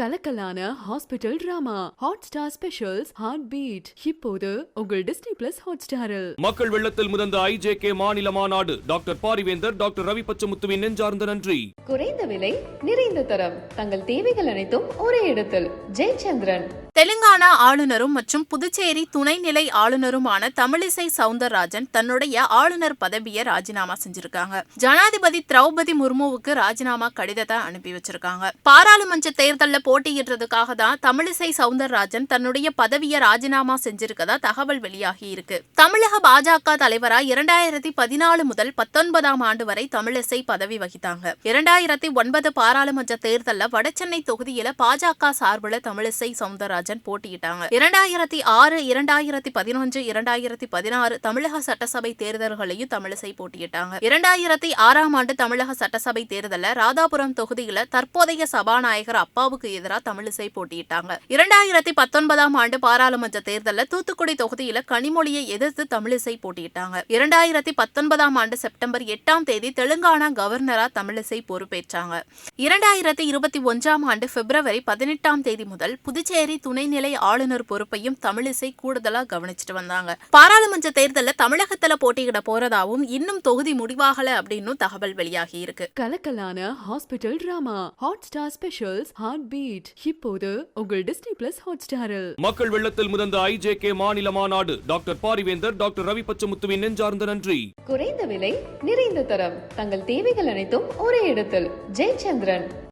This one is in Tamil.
கலக்கலான hospital drama. Hotstar specials heart beat இப்போது உங்கள் டிஸ்னி பிளஸ் ஹாட் ஸ்டாரில் மக்கள் வெள்ளத்தில் முதந்த ஐஜேகே மாநில மாநாடு. டாக்டர் பாரிவேந்தர் டாக்டர் ரவி பச்சமுத்துவின் நெஞ்சார்ந்த நன்றி. குறைந்த விலை நிறைந்த தரம். தங்கள் தேவைகள் அனைத்தும் ஒரே இடத்தில். ஜெயச்சந்திரன். தெலுங்கானா ஆளுநரும் மற்றும் புதுச்சேரி துணைநிலை ஆளுநருமான தமிழிசை சவுந்தரராஜன் தன்னுடைய ஆளுநர் பதவியை ராஜினாமா செஞ்சிருக்காங்க. ஜனாதிபதி திரௌபதி முர்முவுக்கு ராஜினாமா கடிதத்தை அனுப்பி வச்சிருக்காங்க. பாராளுமன்ற தேர்தலில் போட்டியிடுறதுக்காக தான் தமிழிசை சவுந்தரராஜன் தன்னுடைய பதவியை ராஜினாமா செஞ்சிருக்கதா தகவல் வெளியாகி இருக்கு. தமிழக பாஜக தலைவரா இரண்டாயிரத்தி பதினாலு முதல் பத்தொன்பதாம் ஆண்டு வரை தமிழிசை பதவி வகித்தாங்க. இரண்டாயிரத்தி ஒன்பது பாராளுமன்ற தேர்தலில் வடசென்னை தொகுதியில பாஜக சார்பில் தமிழிசை சவுந்தரராஜன் ராஜன் போட்டியிட்டாங்க. இரண்டாயிரத்தி ஆறு இரண்டாயிரத்தி பதினொன்று இரண்டாயிரத்தி பதினாறு தமிழக சட்டசபை தேர்தல்களையும் தமிழிசை போட்டியிட்டாங்க. இரண்டாயிரத்தி ஆறாம் ஆண்டு தமிழக சட்டசபை தேர்தலில் ராதாபுரம் தொகுதியில தற்போதைய சபாநாயகர் அப்பாவுக்கு எதிராக தமிழிசை போட்டியிட்டாங்க. இரண்டாயிரத்தி பத்தொன்பதாம் ஆண்டு பாராளுமன்ற தேர்தலில் தூத்துக்குடி தொகுதியில கனிமொழியை எதிர்த்து தமிழிசை போட்டியிட்டாங்க. இரண்டாயிரத்தி பத்தொன்பதாம் ஆண்டு செப்டம்பர் எட்டாம் தேதி தெலுங்கானா கவர்னரா தமிழிசை பொறுப்பேற்றாங்க. இரண்டாயிரத்தி இருபத்தி ஒன்றாம் ஆண்டு பிப்ரவரி பதினெட்டாம் தேதி முதல் புதுச்சேரி துணைநிலை ஆளுநர் பொறுப்பையும் தமிழிசை கூடுதலா கவனிச்சுட்டு வந்தாங்க. பாராளுமன்ற தேர்தல்ல தமிழகத்துல போட்டியிட போறதாவும் இன்னும் தொகுதி முடிவாகல அப்படின்னு தகவல் வெளியாகி இருக்கு. கலக்கலான hospital drama Hotstar specials heart beat இப்போது உங்கள் டிஸ்னி பிளஸ் ஹாட் ஸ்டாரில் மக்கள் வெள்ளத்தில் முதந்த ஐஜேகே மாநில மாநாடு. டாக்டர் பாரிவேந்தர் டாக்டர் ரவி பச்சமுத்துவின் நெஞ்சார்ந்த நன்றி. குறைந்த விலை நிறைந்த தரம். தங்கள் தேவைகள் அனைத்தும் ஒரே இடத்தில். ஜெயச்சந்திரன்.